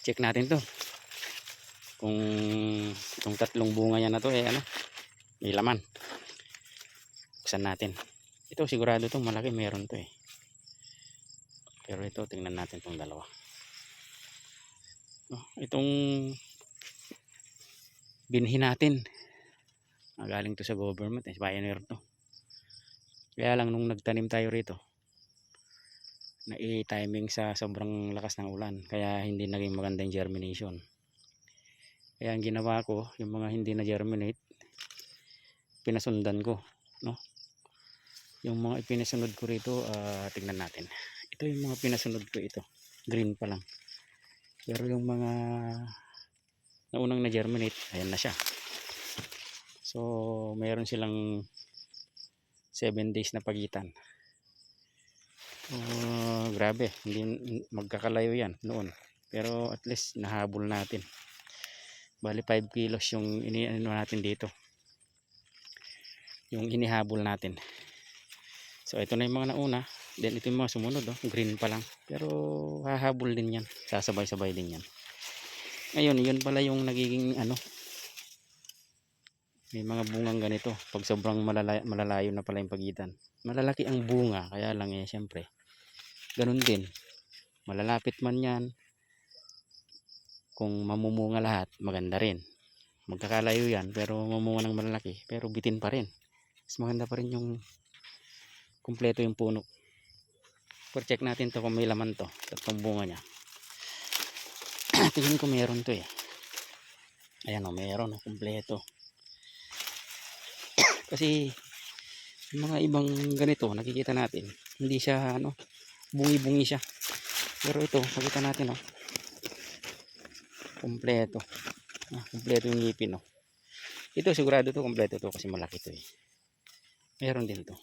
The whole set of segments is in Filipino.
check natin to. Kung itong tatlong bunga yan na to eh ano may laman. Buksan natin. Ito sigurado to malaki meron to eh. Pero ito tingnan natin tong dalawa. Oh, itong binhi natin. Ah, galing to sa government eh pioneer to. Kaya lang nung nagtanim tayo rito na i-timing sa sobrang lakas ng ulan kaya hindi naging maganda yung germination. Kaya ang ginawa ko yung mga hindi na germinate pinasundan ko no? Yung mga ipinasunod ko rito ah, tingnan natin. Ito yung mga pinasunod ko ito. Green pa lang. Pero yung mga naunang na germinate ayan na siya. So meron silang 7 days na pagitan Oh, grabe, hindi magkakalayo 'yan noon. Pero at least nahabol natin. Bali 5 kilos yung iniano natin dito. Yung inihabol natin. So ito na yung mga nauna, then ito yung mga sumunod, oh, green pa lang. Pero hahabol din 'yan. Sasabay-sabay din 'yan. Ngayon, yun pala yung nagiging ano may mga bungang ganito pag sobrang malalayo, malalayo na pala yung pagitan malalaki ang bunga kaya lang eh syempre ganun din. Malalapit man yan kung mamumunga lahat maganda rin. Magkakalayo yan pero mamunga ng malalaki pero bitin pa rin. Mas maganda pa rin yung kumpleto yung puno. Pero check natin to kung may laman to tatlong bunga nya tingin ko meron to eh. Ayan o meron o kumpleto. Kasi yung mga ibang ganito nakikita natin hindi siya ano bungi-bungi siya. Pero ito nakita natin oh. Kumpleto. Ah, kumpleto yung ngipin oh. Ito sigurado to kumpleto to kasi malaki to eh. Meron din to.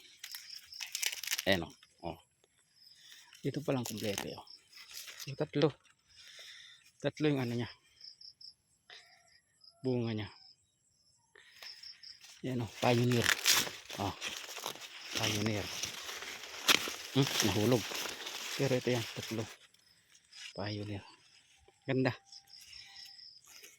Ayan oh, oh. ito palang kumpleto oh. yung tatlo. Tatlo yung ano niya. Bunga niya. Yan oh. Pioneer. Oh. Pioneer. Hmm, nahulog pero ito yan tatlo. Pioneer ganda